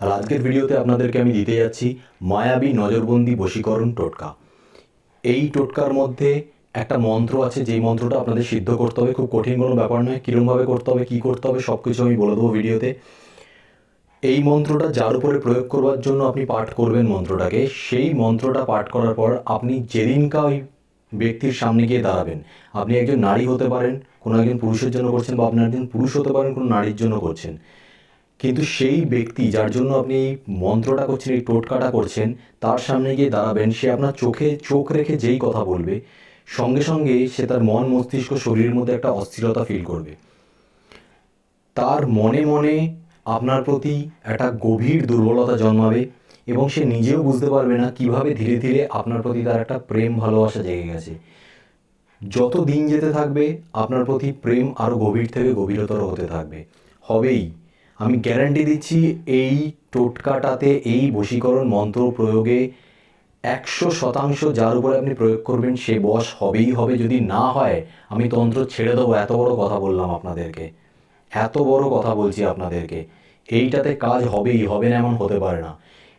আর আজকের ভিডিওতে আপনাদেরকে আমি দিতে যাচ্ছি মায়াবী নজরবন্দি বশীকরণ টোটকা। এই টোটকার মধ্যে একটা মন্ত্র আছে, যেই মন্ত্রটা আপনাদের সিদ্ধ করতে হবে। খুব কঠিন কোনো ব্যাপার নয়, কীরমভাবে করতে হবে, কী করতে হবে সব কিছু আমি বলে দেবো ভিডিওতে। এই মন্ত্রটা যার উপরে প্রয়োগ করবার জন্য আপনি পাঠ করবেন মন্ত্রটাকে। সেই মন্ত্রটা পাঠ করার পর আপনি যেদিনকা ওই ব্যক্তির সামনে গিয়ে দাঁড়াবেন, আপনি একজন নারী হতে পারেন, কোনো একজন পুরুষের জন্য করছেন বা আপনি একজন পুরুষ হতে পারেন, কোনো নারীর জন্য করছেন। কিন্তু সেই ব্যক্তি যার জন্য আপনি এই মন্ত্রটা করছেন, এই টোটকাটা করছেন, তার সামনে গিয়ে দাঁড়াবেন, সে আপনার চোখে, চোখ রেখে যেই কথা বলবে, সঙ্গে সঙ্গে সে তার মন মস্তিষ্ক শরীরের মধ্যে একটা অস্থিরতা ফিল করবে। তার মনে মনে আপনার প্রতি একটা গভীর দুর্বলতা জন্মাবে এবং সে নিজেও বুঝতে পারবে না কীভাবে ধীরে ধীরে আপনার প্রতি তার একটা প্রেম ভালোবাসা জেগে গেছে। যত দিন যেতে থাকবে, আপনার প্রতি প্রেম আরও গভীর থেকে গভীরতর হতে থাকবে। হবেই। আমি গ্যারান্টি দিচ্ছি এই টোটকাটাতে এই বশীকরণ মন্ত্র প্রয়োগে একশো শতাংশ যার উপরে আপনি প্রয়োগ করবেন সে বশ হবেই হবে। যদি না হয় আমি তন্ত্র ছেড়ে দেবো। এত বড় কথা বললাম আপনাদেরকে। এত বড় কথা বলছি আপনাদেরকে। এইটাতে কাজ হবেই হবে না এমন হতে পারে না।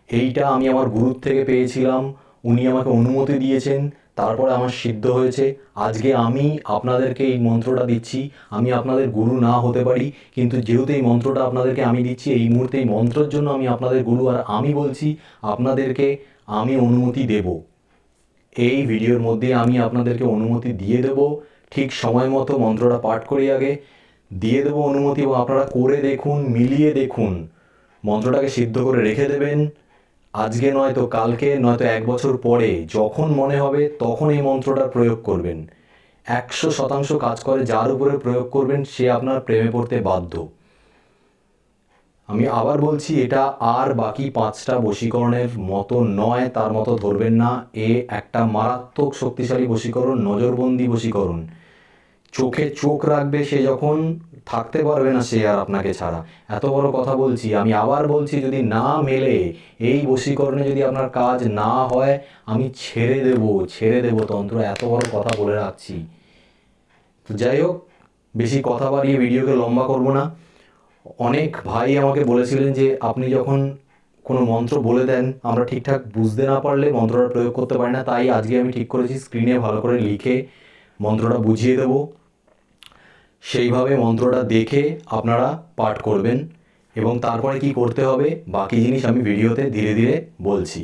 এইটা আমি আমার গুরুর থেকে পেয়েছিলাম। উনি আমাকে অনুমতি দিয়েছেন। তারপরে আমার সিদ্ধ হয়েছে। আজকে আমি আপনাদেরকে এই মন্ত্রটা দিচ্ছি। আমি আপনাদের গুরু না হতে পারি, কিন্তু যেহেতু এই মন্ত্রটা আপনাদেরকে আমি দিচ্ছি, এই মুহূর্তে এই মন্ত্রের জন্য আমি আপনাদের গুরু। আর আমি বলছি, আপনাদেরকে আমি অনুমতি দেব। এই ভিডিওর মধ্যে আমি আপনাদেরকে অনুমতি দিয়ে দেব। ঠিক সময় মতো মন্ত্রটা পাঠ করি আগে। দিয়ে দেবো অনুমতি এবং আপনারা করে দেখুন, মিলিয়ে দেখুন। মন্ত্রটাকে সিদ্ধ করে রেখে দেবেন। আজকে নয়তো কালকে, নয়তো এক বছর পরে যখন মনে হবে তখন এই মন্ত্রটা প্রয়োগ করবেন। একশো শতাংশ কাজ করে যার উপরে প্রয়োগ করবেন সে আপনার প্রেমে পড়তে বাধ্য। আমি আবার বলছি, এটা আর বাকি পাঁচটা বশীকরণের মতো নয়, তার মতো ধরবেন না। এ একটা মারাত্মক শক্তিশালী বশীকরণ, নজরবন্দি বশীকরণ। চোখে চোখ রাখবে সে যখন, থাকতে পারবে না সে আর আপনাকে ছাড়া। এত বড় কথা বলছি, আমি আবার বলছি যদি না মেলে, এই বশীকরণে যদি আপনার কাজ না হয়, আমি ছেড়ে দেব ছেড়ে দেব তন্ত্র, এত বড় কথা বলে রাখছি। তো যাই হোক, বেশি কথা বাড়িয়ে ভিডিওকে লম্বা করব না। অনেক ভাই আমাকে বলেছিলেন যে, আপনি যখন কোনো মন্ত্র বলে দেন, আমরা ঠিকঠাক বুঝতে না পারলে মন্ত্রটা প্রয়োগ করতে পারি না, তাই আজকে আমি ঠিক করেছি স্ক্রিনে ভালো করে লিখে মন্ত্রটা বুঝিয়ে দেব। সেইভাবে মন্ত্রটা দেখে আপনারা পাঠ করবেন এবং তারপরে কি করতে হবে, বাকি জিনিস আমি ভিডিওতে ধীরে ধীরে বলছি।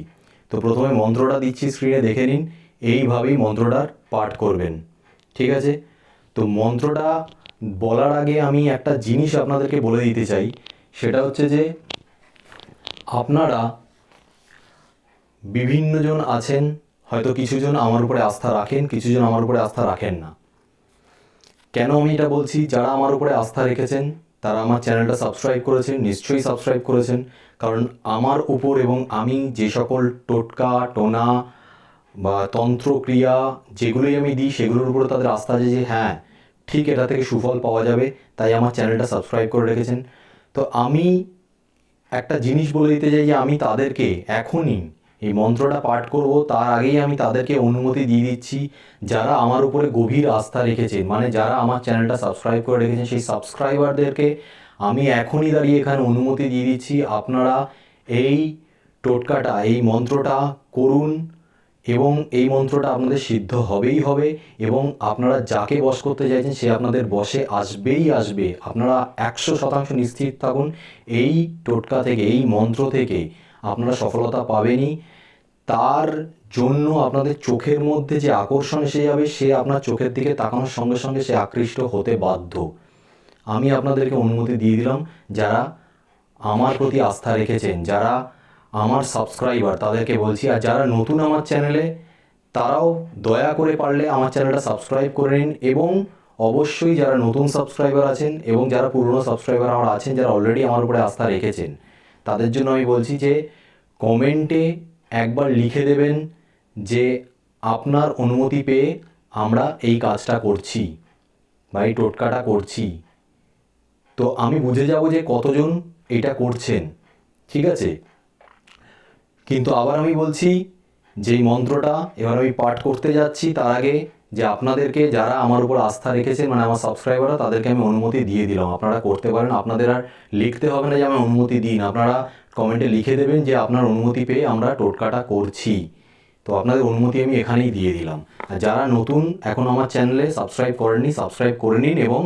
তো প্রথমে মন্ত্রটা দিচ্ছি স্ক্রিনে দেখে নিন, এইভাবেই মন্ত্রটার পাঠ করবেন। ঠিক আছে? তো মন্ত্রটা বলার আগে আমি একটা জিনিস আপনাদেরকে বলে দিতে চাই, সেটা হচ্ছে যে আপনারা বিভিন্নজন আছেন, হয়তো কিছুজন আমার উপরে আস্থা রাখেন কিছুজন আমার উপরে আস্থা রাখেন না। কেন আমি এটা বলছি? যারা আমার উপরে আস্থা রেখেছেন, তারা আমার চ্যানেলটা সাবস্ক্রাইব করেছেন, নিশ্চয়ই সাবস্ক্রাইব করেছেন। কারণ আমার উপর এবং আমি যে সকল টোটকা, টোনা বা তন্ত্রক্রিয়া যেগুলোই আমি দিই, সেগুলোর উপরে তাদের আস্থা আছে যে হ্যাঁ ঠিক এটা থেকে সুফল পাওয়া যাবে, তাই আমার চ্যানেলটা সাবস্ক্রাইব করে রেখেছেন। তো আমি একটা জিনিস বলে দিতে চাই যে আমি তাদেরকে এখনই এই মন্ত্রটা পাঠ করব, তার আগেই আমি তাদেরকে অনুমতি দিয়ে দিচ্ছি, যারা আমার উপরে গভীর আস্থা রেখেছে মানে যারা আমার চ্যানেলটা সাবস্ক্রাইব করে রেখেছেন সেই সাবস্ক্রাইবারদেরকে আমি এখনই দাঁড়িয়ে এখানে অনুমতি দিয়ে দিচ্ছি, আপনারা এই টোটকাটা, এই মন্ত্রটা করুন, এবং এই মন্ত্রটা আপনাদের সিদ্ধ হবেই হবে, এবং আপনারা যাকে বশ করতে চাইছেন, সে আপনাদের বশে আসবেই আসবে। আপনারা একশো শতাংশ নিশ্চিত থাকুন, এই টোটকা থেকে, এই মন্ত্র থেকে আপনারা সফলতা পাবেনই। তার জন্য আপনাদের চোখের মধ্যে যে আকর্ষণ এসে যাবে, সে আপনার চোখের দিকে তাকানোর সঙ্গে সঙ্গে সে আকৃষ্ট হতে বাধ্য। আমি আপনাদেরকে অনুমতি দিয়ে দিলাম, যারা আমার প্রতি আস্থা রেখেছেন, যারা আমার সাবস্ক্রাইবার, তাদেরকে বলছি, আর যারা নতুন আমার চ্যানেলে, তারাও দয়া করে পারলে আমার চ্যানেলটা সাবস্ক্রাইব করে নিন। এবং অবশ্যই যারা নতুন সাবস্ক্রাইবার আছেন এবং যারা পুরনো সাবস্ক্রাইবার আমার আছেন, যারা অলরেডি আমার উপরে আস্থা রেখেছেন তাদের জন্য আমি বলছি যে কমেন্টে একবার লিখে দেবেন যে আপনার অনুমতি পেয়ে আমরা এই কাজটা করছি বা এই টোটকাটা করছি। তো আমি বুঝে যাব যে কতজন এটা করছেন, ঠিক আছে? কিন্তু আবার আমি বলছি যেই মন্ত্রটা এবার আমি পাঠ করতে যাচ্ছি, তার আগে যে আপনাদেরকে যারা আমার উপর আস্থা রেখেছেন মানে আমার সাবস্ক্রাইবাররা তাদেরকে আমি অনুমতি দিয়ে দিলাম। আপনারা করতে পারেন, আপনাদের আর লিখতে হবে না যে আমি অনুমতি দিন আপনারা কমেন্টে লিখে দেবেন যে আপনার অনুমতি পেয়ে আমরা টোটকাটা করছি। তো আপনাদের অনুমতি আমি এখানেই দিয়ে দিলাম। আর যারা নতুন, এখন আমার চ্যানেলে সাবস্ক্রাইব করেননি সাবস্ক্রাইব করে নিন এবং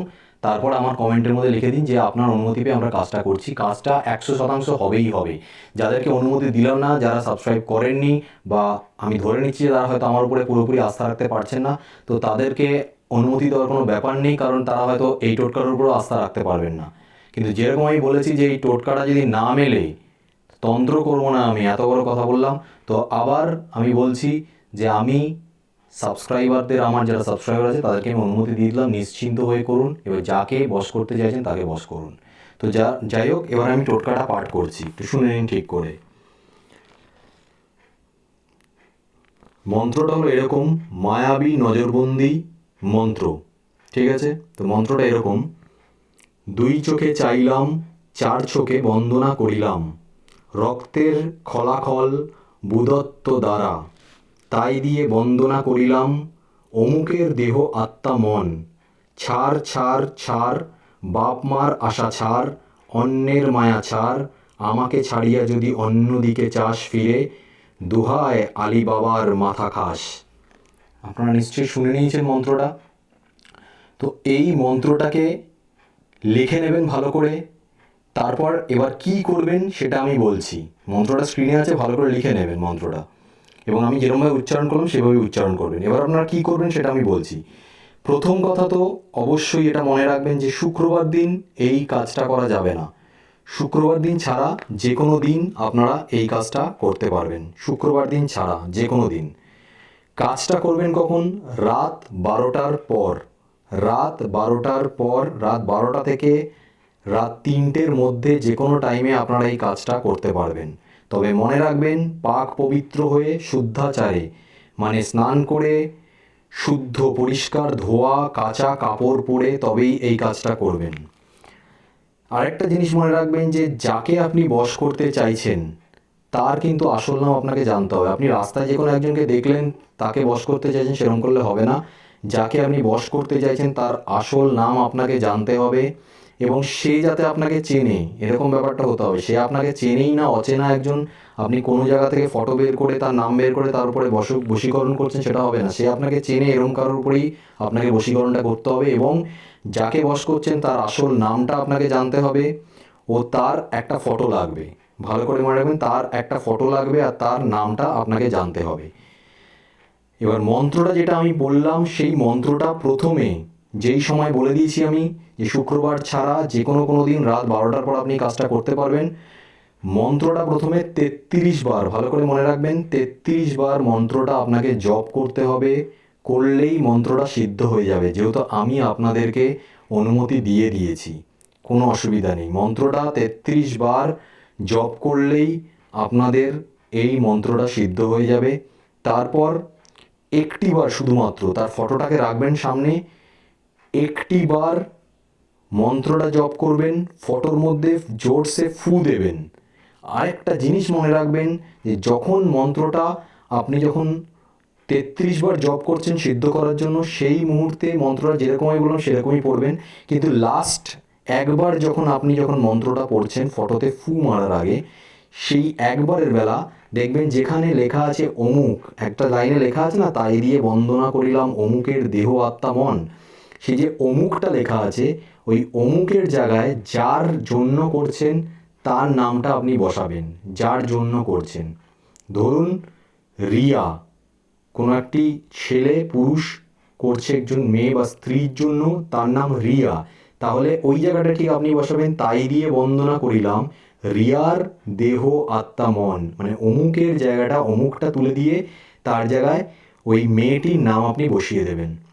তারপর আমার কমেন্টের মধ্যে লিখে দিন যে আপনার অনুমতি পেয়ে আমরা কাজটা করছি। কাজটা একশো শতাংশ হবেই হবে। যাদেরকে অনুমতি দিলাম না, যারা সাবস্ক্রাইব করেননি বা আমি ধরে নিচ্ছি যে তারা হয়তো আমার উপরে পুরোপুরি আস্থা রাখতে পারছেন না, তো তাদেরকে অনুমতি দেওয়ার কোনো ব্যাপার নেই, কারণ তারা হয়তো এই টোটকার উপরও আস্থা রাখতে পারবেন না। কিন্তু যেরকম আমি বলেছি যে এই টোটকাটা যদি না মেলে, তন্ত্র করব না আমি, এত বড় কথা বললাম। তো আবার আমি বলছি যে আমি সাবস্ক্রাইবারদের আমার যারা সাবস্ক্রাইবার আছে, তাদেরকে আমি অনুমতি দিয়ে দিলাম, নিশ্চিন্ত হয়ে করুন এবার যাকে বস করতে চাইছেন তাকে বস করুন। তো যা, যাই হোক, এবার আমি টোটকাটা পাঠ করছি, একটু শুনে নিন ঠিক করে। মন্ত্রটা হলো এরকম, মায়াবী নজরবন্দি মন্ত্র, ঠিক আছে? তো মন্ত্রটা এরকম, দুই চোখে চাইলাম, চার চোখে বন্দনা করিলাম, রক্তের খলাখল বুদত্ত দ্বারা। তাই দিয়ে বন্দনা করিলাম, অমুকের দেহ আত্মা মন। ছাড় ছাড় ছাড়, বাপ মার আশা ছাড়, অন্যের মায়া ছাড়, আমাকে ছাড়িয়া যদি অন্যদিকে চাষ ফিরে, দুহায় আলী বাবার মাথা খাস। আপনারা নিশ্চয়ই শুনে নিয়েছেন মন্ত্রটা। তো এই মন্ত্রটাকে লিখে নেবেন ভালো করে। তারপর এবার কি করবেন সেটা আমি বলছি। মন্ত্রটা স্ক্রিনে আছে, ভালো করে লিখে নেবেন মন্ত্রটা। এবং আমি যেরকমভাবে উচ্চারণ করলাম, সেভাবে উচ্চারণ করবেন। এবার আপনারা কি করবেন সেটা আমি বলছি। প্রথম কথা তো অবশ্যই এটা মনে রাখবেন যে শুক্রবার দিন এই কাজটা করা যাবে না। শুক্রবার দিন ছাড়া যে কোনো দিন আপনারা এই কাজটা করতে পারবেন। শুক্রবার দিন ছাড়া যে কোনো দিন। কাজটা করবেন কখন? রাত বারোটার পর। রাত বারোটার পর, রাত বারোটা থেকে রাত তিনটের মধ্যে যে কোনো টাইমে আপনারা এই কাজটা করতে পারবেন। তবে মনে রাখবেন, পাক পবিত্র হয়ে শুদ্ধাচারে মানে স্নান করে শুদ্ধ পরিষ্কার ধোয়া, কাঁচা কাপড় পরে তবেই এই কাজটা করবেন। আরেকটা জিনিস মনে রাখবেন যে, যাকে আপনি বশ করতে চাইছেন, তার কিন্তু আসল নাম আপনাকে জানতে হবে। আপনি রাস্তায় যে কোনো একজনকে দেখলেন, তাকে বশ করতে চাইছেন, সেরকম করলে হবে না। যাকে আপনি বশ করতে চাইছেন, তার আসল নাম আপনাকে জানতে হবে। এবং সে যাতে আপনাকে চেনে, এরকম ব্যাপারটা হতে হবে। সে আপনাকে চেনেই না, অচেনা একজন, আপনি কোনো জায়গা থেকে ফটো বের করে তার নাম বের করে তার উপরে বস, বশীকরণ করছেন, সেটা হবে না। সে আপনাকে চেনে, এরকম কারোর উপরেই আপনাকে বশীকরণটা করতে হবে এবং যাকে বশ করছেন তার আসল নামটা আপনাকে জানতে হবে ও তার একটা ফটো লাগবে। ভালো করে মনে রাখবেন, তার একটা ফটো লাগবে আর তার নামটা আপনাকে জানতে হবে। এবার মন্ত্রটা যেটা আমি বললাম, সেই মন্ত্রটা প্রথমে যেই সময় বলে দিয়েছি আমি যে শুক্রবার ছাড়া যে কোনো কোনো দিন রাত বারোটার পর আপনি কাজটা করতে পারবেন। মন্ত্রটা প্রথমে তেত্রিশ বার, ভালো করে মনে রাখবেন, তেত্রিশ বার মন্ত্রটা আপনাকে জপ করতে হবে, করলেই মন্ত্রটা সিদ্ধ হয়ে যাবে। যেহেতু আমি আপনাদেরকে অনুমতি দিয়ে দিয়েছি, কোনো অসুবিধা নেই। মন্ত্রটা তেত্রিশ বার জপ করলেই আপনাদের এই মন্ত্রটা সিদ্ধ হয়ে যাবে। তারপর একটি বার শুধুমাত্র, তার ফটোটাকে রাখবেন সামনে, একটি বার মন্ত্রটা জপ করবেন, ফটোর মধ্যে জোরসে ফু দেবেন। আরেকটা জিনিস মনে রাখবেন যে, যখন মন্ত্রটা আপনি যখন তেত্রিশ বার জপ করছেন সিদ্ধ করার জন্য, সেই মুহূর্তে মন্ত্রটা যেরকম আমি বললাম সেরকমই পড়বেন। কিন্তু লাস্ট একবার যখন আপনি যখন মন্ত্রটা পড়ছেন ফটোতে ফু মারার আগে, সেই একবারের বেলা দেখবেন যেখানে লেখা আছে অমুক, একটা লাইনে লেখা আছে না, তাই দিয়ে বন্দনা করিলাম অমুকের দেহ আত্মা মন। সেই যে অমুকটা লেখা আছে, ওই অমুকের জায়গায় যার জন্য করছেন, তার নামটা আপনি বসাবেন, যার জন্য করছেন। ধরুন, রিয়া, কোনো একটি ছেলে, পুরুষ করছে একজন মেয়ে বা স্ত্রীর জন্য, তার নাম রিয়া। তাহলে ওই জায়গাটা ঠিক আপনি বসাবেন? তাই দিয়ে বন্দনা করিলাম, রিয়ার দেহ, আত্মা, মন। মানে অমুকের জায়গাটা, অমুকটা তুলে দিয়ে তার জায়গায় ওই মেয়েটির নাম আপনি বসিয়ে দেবেন।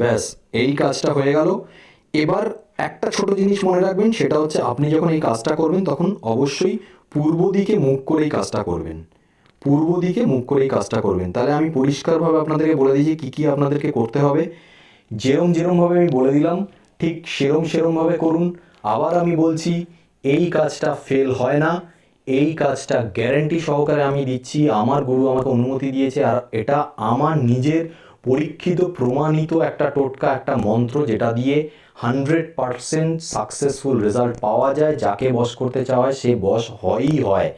ব্যাস, এই কাজটা হয়ে গেল। এবার একটা ছোট জিনিস মনে রাখবেন, সেটা হচ্ছে আপনি যখন এই কাজটা করবেন, তখন অবশ্যই পূর্ব দিকে মুখ করে এই কাজটা করবেন। পূর্ব দিকে মুখ করে এই কাজটা করবেন। তাহলে আমি পরিষ্কারভাবে আপনাদেরকে বলে দিয়েছি কী কী আপনাদেরকে করতে হবে। যেরম যেরমভাবে আমি বলে দিলাম, ঠিক সেরম সেরমভাবে করুন। আবার আমি বলছি, এই কাজটা ফেল হয় না। এই কাজটা গ্যারেন্টি সহকারে আমি দিচ্ছি। আমার গুরু আমাকে অনুমতি দিয়েছে, আর এটা আমার নিজের পরীক্ষিত, প্রমাণিত একটা টোটকা, একটা মন্ত্র যেটা দিয়ে হান্ড্রেড পারসেন্ট সাকসেসফুল রেজাল্ট পাওয়া যায়, যাকে বশ করতে চাওয়া সে বশ হয়ই হয়।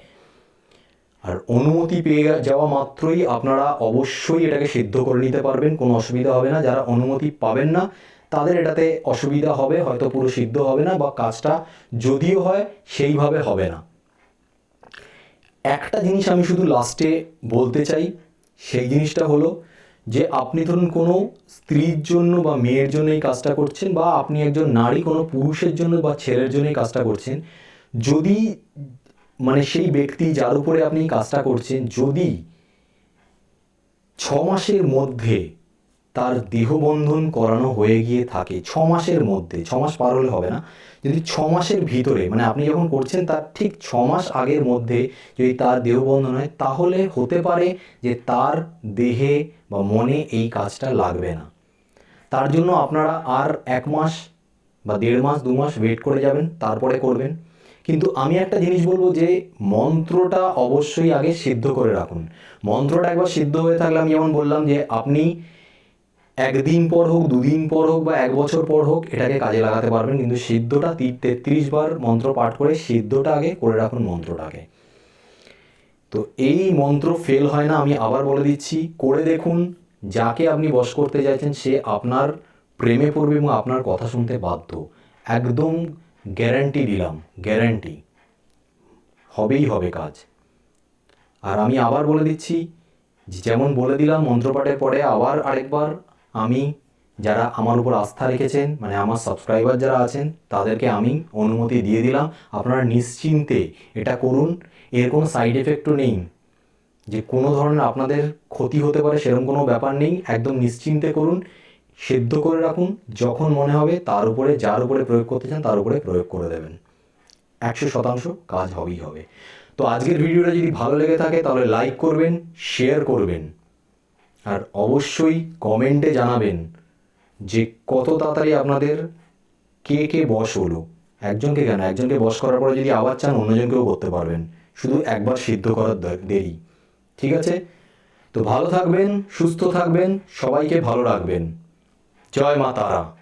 আর অনুমতি পেয়ে যাওয়া মাত্রই আপনারা অবশ্যই এটাকে সিদ্ধ করে নিতে পারবেন, কোনো অসুবিধা হবে না। যারা অনুমতি পাবেন না, তাদের এটাতে অসুবিধা হবে, হয়তো পুরো সিদ্ধ হবে না বা কাজটা যদিও হয়, সেইভাবে হবে না। একটা জিনিস আমি শুধু লাস্টে বলতে চাই, সেই জিনিসটা হলো যে আপনি ধরুন কোনো স্ত্রীর জন্য বা মেয়ের জন্য এই কাজটা করছেন বা আপনি একজন নারী কোনো পুরুষের জন্য বা ছেলের জন্য এই কাজটা করছেন, যদি মানে সেই ব্যক্তি যার উপরে আপনি কাজটা করছেন, যদি ছ মাসের মধ্যে তার দেহবন্ধন করানো হয়ে গিয়ে থাকে ছ মাসের মধ্যে। ছ মাস পার হলে হবে না। যদি ছ মাসের ভিতরে মানে আপনি যখন করছেন তার ঠিক ছ মাস আগের মধ্যে যদি তার দেহবন্ধন হয়, তাহলে হতে পারে যে তার দেহে বা মনে এই কাজটা লাগবে না। তার জন্য আপনারা আর এক মাস বা দেড় মাস, দু মাস ওয়েট করে যাবেন, তারপরে করবেন। কিন্তু আমি একটা জিনিস বলব যে, মন্ত্রটা অবশ্যই আগে সিদ্ধ করে রাখুন। মন্ত্রটা একবার সিদ্ধ হয়ে থাকলে আমি যেমন বললাম যে, আপনি একদিন পর হোক, দুদিন পর হোক বা এক বছর পর হোক, এটাকে কাজে লাগাতে পারবেন। কিন্তু সিদ্ধটা তেত্রিশ বার মন্ত্র পাঠ করে সিদ্ধটা আগে করে রাখুন মন্ত্রটাকে। তো এই মন্ত্র ফেল হয় না, আমি আবার বলে দিচ্ছি, করে দেখুন, যাকে আপনি বশ করতে চাইছেন, সে আপনার প্রেমে পড়বে এবং আপনার কথা শুনতে বাধ্য। একদম গ্যারান্টি দিলাম গ্যারান্টি হবেই হবে কাজ। আর আমি আবার বলে দিচ্ছি, যেমন বলে দিলাম মন্ত্রপাঠের পরে আবার আরেকবার আমি, যারা আমার উপর আস্থা রেখেছেন মানে আমার সাবস্ক্রাইবার যারা আছেন, তাদেরকে আমি অনুমতি দিয়ে দিলাম। আপনারা নিশ্চিন্তে এটা করুন। এর কোনো সাইড এফেক্টও নেই। যে কোনো ধরনের আপনাদের ক্ষতি হতে পারে, সেরকম কোনো ব্যাপার নেই। একদম নিশ্চিন্তে করুন, সেদ্ধ করে রাখুন। যখন মনে হবে, তার উপরে, যার উপরে প্রয়োগ করতে চান, তার উপরে প্রয়োগ করে দেবেন। একশো শতাংশ কাজ হবেই হবে। তো আজকের ভিডিওটা যদি ভালো লেগে থাকে, তাহলে লাইক করবেন শেয়ার করবেন। আর অবশ্যই কমেন্টে জানাবেন যে কত তাড়াতাড়ি আপনাদের কে কে বস হলো। একজনকে কেন? একজনকে বশ করার পরে যদি আবার চান, অন্যজনকেও করতে পারবেন। শুধু একবার সিদ্ধ করার দেরি। ঠিক আছে? তো ভালো থাকবেন, সুস্থ থাকবেন, সবাইকে ভালো রাখবেন। জয় মা তারা।